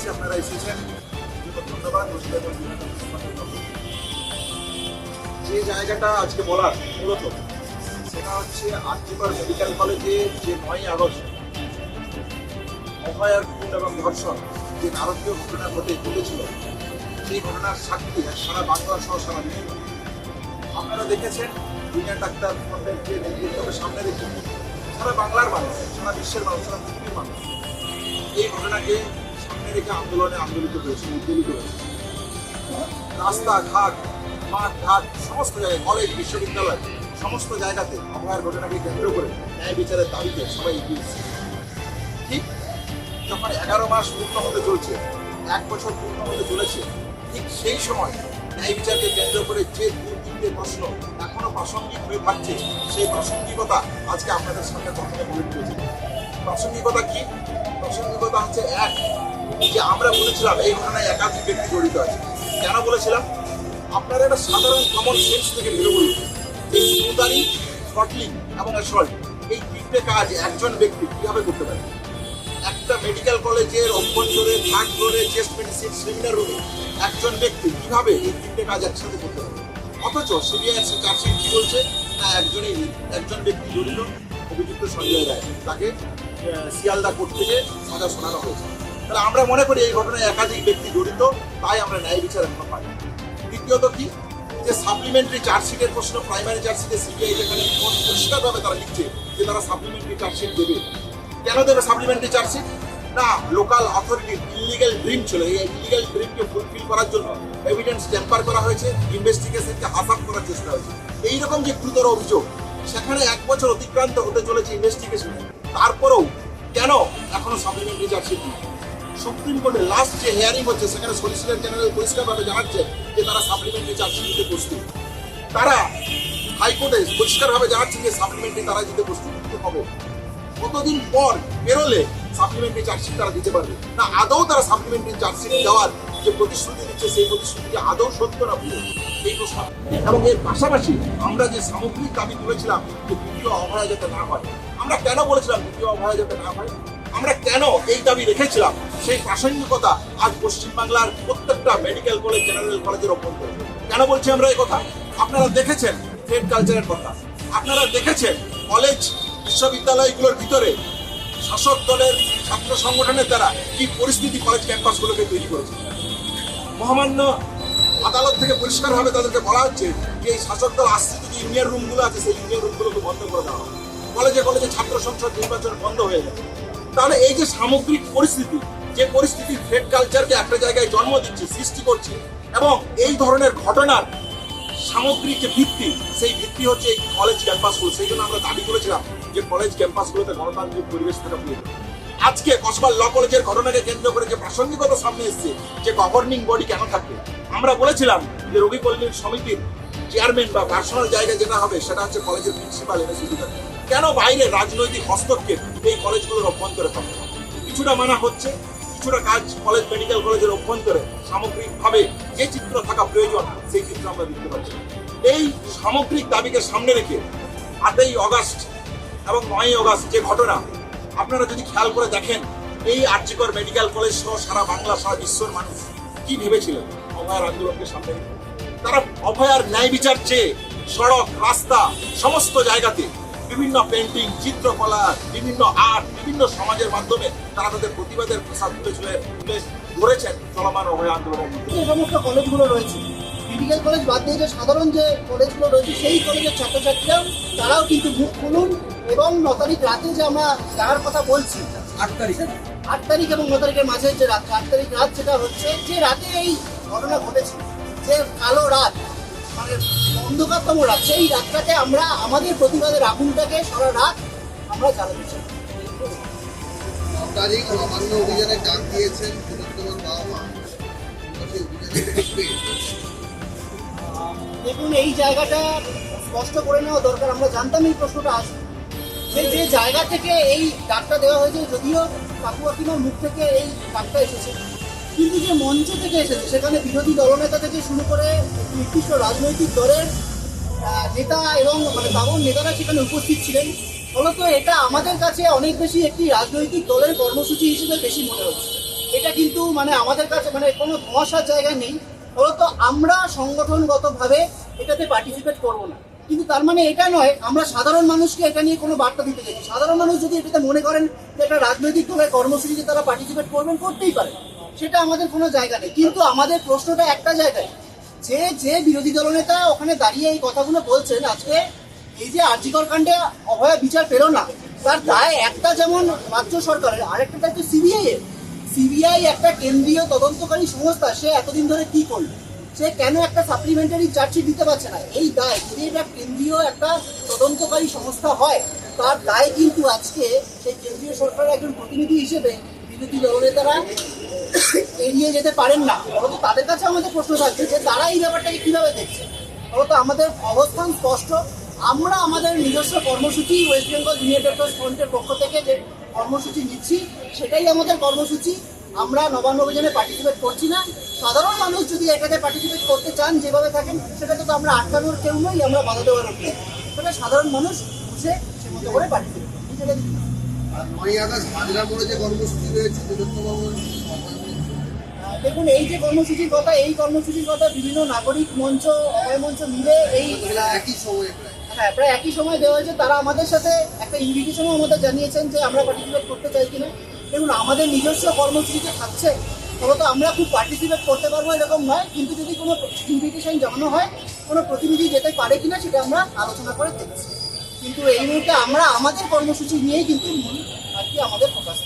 পেয়েছি আপনারা এসেছেন। ধন্যবাদ। যে জায়গাটা আজকে বলার মূলত, সেটা হচ্ছে আর্যিকর মেডিকেল কলেজে যে নয় আগস্ট অভয়ার খুন এবং ধর্ষণ যে নারকীয় ঘটনা ঘটে, ঘটেছিল, সেই ঘটনার সাক্ষী সারা বাংলা সহ সারা বিশ্ব আপনারা দেখেছেন, দুনিয়া ডাক্তার ফ্রন্টের নেতৃত্বকে সামনে রেখে সারা বাংলার মানুষ, সারা বিশ্বের মানুষ, সারা পৃথিবীর মানুষ এই ঘটনাকে রেখে আন্দোলনে আন্দোলিত হয়েছে, উদ্বেলিত হয়েছে। রাস্তা ঘাট মাঠ ঘাট সমস্ত জায়গায় কলেজ বিশ্ববিদ্যালয়, সমস্ত জায়গাতে অভয়ার ঘটনাকে কেন্দ্র করে ন্যায় বিচারের দাবিতে সবাই এগিয়ে ঠিক যখন এগারো মাস পূর্ণ হতে চলছে, এক বছর পূর্ণ হতে চলেছে, ঠিক সেই সময় ন্যায় বিচারকে কেন্দ্র করে যে দু তিনটে প্রশ্ন এখনও প্রাসঙ্গিক হয়ে থাকছে, সেই প্রাসঙ্গিকতা আজকে আপনাদের সামনে প্রথমে বলে দিয়েছে প্রাসঙ্গিকতা কি? প্রাসঙ্গিকতা হচ্ছে এক যে আমরা বলেছিলাম, এই ঘটনায় একাধিক ব্যক্তি জড়িত আছে। কেন বলেছিলাম? আপনারা একটা সাধারণ কমন সেন্স থেকে ভেবে বলুন এই স্মুদারি থ্রটলিং এবং অ্যাসল্ট এই তিনটে কাজ একজন ব্যক্তি কীভাবে করতে পারে? একটা মেডিকেল কলেজের অভ্যন্তরে থার্ড ফ্লোরে চেস্ট মেডিসিন সেমিনার রুমে একজন ব্যক্তি কীভাবে এই তিনটে কাজ একসাথে করতে পারে? অথচ সিবিআই চার্জশিট কি বলছে? না, একজনই একজন ব্যক্তি জড়িত, অভিযুক্ত সঞ্জয় রায়। তাকে শিয়ালদা কোর্ট থেকে সাজা শোনানো হয়েছে। তাহলে আমরা মনে করি এই ঘটনায় একাধিক ব্যক্তি জড়িত, তাই আমরা ন্যায় বিচার এখনও পাই। দ্বিতীয়ত কি? যে সাপ্লিমেন্টারি চার্জশিটের প্রশ্ন প্রাইমারি চার্জশিটে সিবিআই যেখানে পরিষ্কারভাবে তারা লিখছে যে তারা সাপ্লিমেন্টারি চার্জশিট দেবে। কেন দেবে সাপ্লিমেন্টারি চার্জশিট না লোকাল অথরিটির ইলিগাল ড্রিম ছিল। এই ইলিগাল ড্রিমকে ফুলফিল করার জন্য এভিডেন্স টেম্পার করা হয়েছে ইনভেস্টিগেশনকে হাসান করার চেষ্টা হয়েছে। এইরকম যে গুরুতর অভিযোগ, সেখানে এক বছর অতিক্রান্ত হতে চলেছে ইনভেস্টিগেশনে তারপরেও কেন এখনও সাপ্লিমেন্টারি চার্জশিট নেই? সুপ্রিম কোর্টে লাস্ট যে হেয়ারিং হচ্ছে, সেখানে সলিসিটর জেনারেল পরিষ্কারভাবে জানাচ্ছে যে তারা সাপ্লিমেন্টারি চার্জশিট দিতে প্রস্তুত। তারা হাইকোর্টে পরিষ্কারভাবে জানাচ্ছেন যে সাপ্লিমেন্টারি তারা দিতে প্রস্তুত হবে। কতদিন পর বেরোলে সাপ্লিমেন্টারি চার্জশিট তারা দিতে পারবে? না, আদৌ তারা সাপ্লিমেন্টারি চার্জশিট দেওয়ার যে প্রতিশ্রুতি দিচ্ছে, সেই প্রতিশ্রুতি আদৌ সত্য না ভুল? এই প্রশ্ন। এবং এর পাশাপাশি আমরা যে সামগ্রিক দাবি তুলেছিলাম যে দ্বিতীয় অভয়া যাতে না হয়, আমরা কেন বলেছিলাম দ্বিতীয় অভয়া যাতে না হয়? আমরা কেন এই দাবি রেখেছিলাম? সেই প্রাসঙ্গিকতা আজ পশ্চিমবাংলার প্রত্যেকটা মেডিকেল কলেজ জেনারেল কলেজের অভ্যন্তরে কেন বলছি আমরা এই কথা? আপনারা দেখেছেন ট্রেড কালচারের কথা। আপনারা দেখেছেন কলেজ বিশ্ববিদ্যালয়গুলোর ভিতরে শাসক দলের ছাত্র সংগঠনের দ্বারা কি পরিস্থিতি কলেজ ক্যাম্পাসগুলোকে তৈরি করেছে? মহামান্য আদালত থেকে পরিষ্কারভাবে তাদেরকে বলা হচ্ছে যে এই শাসক দল আশ্রিত যে ইউনিয়ন রুমগুলো আছে, সেই ইউনিয়ন রুমগুলোকে বন্ধ করে দেওয়া হবে। কলেজে কলেজে ছাত্র সংসদ নির্বাচন বন্ধ হয়ে যাবে তাহলে এই যে সামগ্রিক পরিস্থিতি, যে পরিস্থিতি ট্রেড কালচারকে একটা জায়গায় জন্ম দিচ্ছে, সৃষ্টি করছে, এবং এই ধরনের ঘটনার সামগ্রিক যে ভিত্তি, সেই ভিত্তি হচ্ছে এই কলেজ ক্যাম্পাসগুলো সেই জন্য আমরা দাবি করেছিলাম যে কলেজ ক্যাম্পাসগুলোতে গণতান্ত্রিক পরিবেশ থাকা প্রয়োজন আজকে কসবা ল কলেজের ঘটনাকে কেন্দ্র করে যে প্রাসঙ্গিকতা সামনে এসছে, যে গভর্নিং বডি কেন থাকবে, আমরা বলেছিলাম যে রবি কল্যাণ সমিতির চেয়ারম্যান বা পার্সোনাল জায়গা যেটা হবে, সেটা হচ্ছে কলেজের প্রিন্সিপাল এমএস কেন বাইরে রাজনৈতিক হস্তক্ষেপ এই কলেজগুলোর অভ্যন্তরে থাকবে কিছুটা মানা হচ্ছে, কিছুটা কাজ কলেজ মেডিকেল কলেজের অভ্যন্তরে সামগ্রিকভাবে যে চিত্র থাকা প্রয়োজন, সেই চিত্র আমরা দেখতে পাচ্ছি। এই সামগ্রিক দাবিকে সামনে রেখে আটই অগাস্ট এবং নয়ই অগাস্ট যে ঘটনা, আপনারা যদি খেয়াল করে দেখেন, এই আর্যিকর মেডিকেল কলেজ সহ সারা বাংলা, সারা বিশ্বর মানুষ কি ভেবেছিলেন? অভয়ার আন্দোলনকে সামনে রেখে। তারা অভয়ার ন্যায় বিচার চেয়ে সড়ক, রাস্তা, সমস্ত জায়গাতে বিভিন্ন পেন্টিং চিত্রকলা বিভিন্ন আর্ট বিভিন্ন সমাজের মাধ্যমে তারা তাদের প্রতিবাদের ভাষা তুলে তুলে তুলে ধরেছেন চলমান অভয় আন্দোলনের মধ্যে। যে সমস্ত কলেজগুলো রয়েছে মেডিকেল কলেজ বাদ দিয়ে যে সাধারণ যে কলেজগুলো রয়েছে সেই কলেজের ছাত্রছাত্রীরাও তারাও কিন্তু মুখ খুলুন এবং ন তারিখ রাতে যে আমরা যাওয়ার কথা বলছি আট তারিখে আট তারিখ এবং ন তারিখের মাঝে যে রাত আট তারিখ রাত যেটা হচ্ছে যে রাতে এই ঘটনা ঘটেছে যে কালো রাত অন্ধকারতম রাত সেই আমরা আমাদের প্রতিবাদের আগুনটাকে সারা রাত আমরা জ্বালাতে চাই। তারিখ অমান্য ডাক দিয়েছেন দেখুন এই জায়গাটা স্পষ্ট করে নেওয়া দরকার। আমরা জানতাম এই প্রশ্নটা আসবে যে যে জায়গা থেকে এই ডাকটা দেওয়া হয়েছে যদিও কাকু কাকিমার মুখ থেকে এই ডাকটা এসেছে। কিন্তু যে মঞ্চ থেকে এসেছে, সেখানে বিরোধী দলনেতা থেকে শুরু করে নির্দিষ্ট রাজনৈতিক দলের নেতা এবং মানে বাবন নেতারা সেখানে উপস্থিত ছিলেন। ফলত এটা আমাদের কাছে অনেক বেশি একটি রাজনৈতিক দলের কর্মসূচি হিসেবে বেশি মনে হচ্ছে। এটা কিন্তু মানে আমাদের কাছে মানে কোনো ধোঁয়াশার জায়গা নেই। ফলত আমরা সংগঠনগতভাবে এটাতে পার্টিসিপেট করব না। কিন্তু তার মানে এটা নয়, আমরা সাধারণ মানুষকে এটা নিয়ে কোনো বার্তা দিতে চাইছি। সাধারণ মানুষ যদি এটাতে মনে করেন যে একটা রাজনৈতিক দলের কর্মসূচিতে তারা পার্টিসিপেট করবেন, করতেই পারে। সেটা আমাদের কোনো জায়গা নেই। কিন্তু আমাদের প্রশ্নটা একটা জায়গায়। যে যে বিরোধী দলনেতা ওখানে দাঁড়িয়ে এই কথাগুলো বলছেন, আজকে এই যে আর্জিকর কাণ্ডে অভয়া বিচার পেল না, তার দায় একটা যেমন রাজ্য সরকারের, আরেকটা দায়িত্ব সিবিআই এর। সিবিআই একটা কেন্দ্রীয় তদন্তকারী সংস্থা, সে এতদিন ধরে কি করল? সে কেন একটা সাপ্লিমেন্টারি চার্জশিট দিতে পারছে না? এই দায় যদি এটা কেন্দ্রীয় একটা তদন্তকারী সংস্থা হয়, তার দায় কিন্তু আজকে সেই কেন্দ্রীয় সরকারের একজন প্রতিনিধি হিসেবে বিরোধী দলনেতারা এড়িয়ে যেতে পারেন না। বরং তাদের কাছে আমাদের প্রশ্ন থাকছে যে তারা এই ব্যাপারটাকে কীভাবে দেখছে? বলতো আমাদের অবস্থান স্পষ্ট। আমরা আমাদের নিজস্ব কর্মসূচি ওয়েস্ট বেঙ্গল জুনিয়র ডক্টর ফ্রন্টের পক্ষ থেকে যে কর্মসূচি নিচ্ছি, সেটাই আমাদের কর্মসূচি। আমরা নবান্ন অভিযানে পার্টিসিপেট করছি না। সাধারণ মানুষ যদি এটাতে পার্টিসিপেট করতে চান, যেভাবে থাকেন, সেটাতে তো আমরা আটকানোর কেউ নই, আমরা বাধা দেওয়ার উপরে সেটা সাধারণ মানুষ বুঝে সে মতো করে পার্টিসিপেট নয় আগস্ট হাজরা মোড়ে যে কর্মসূচি রয়েছে দেখুন এই যে কর্মসূচির কথা এই কর্মসূচির কথা বিভিন্ন নাগরিক মঞ্চ অভয় মঞ্চ মিলে এই একই সময়ে প্রায়। হ্যাঁ প্রায় একই সময় দেওয়া হয়েছে। তারা আমাদের সাথে একটা ইনভিটেশনও আমাদের জানিয়েছেন যে আমরা পার্টিসিপেট করতে চাই কিনা। দেখুন আমাদের নিজস্ব কর্মসূচিতে থাকছে। ফলত আমরা খুব পার্টিসিপেট করতে পারব এরকম নয়। কিন্তু যদি কোনো ইনভিটেশন জানানো হয় কোনো প্রতিনিধি যেতে পারে কিনা সেটা আমরা আলোচনা করে দেখছি। কিন্তু এই মুহূর্তে আমরা আমাদের কর্মসূচি নিয়েই কিন্তু মূল আর কি আমাদের ফোকাস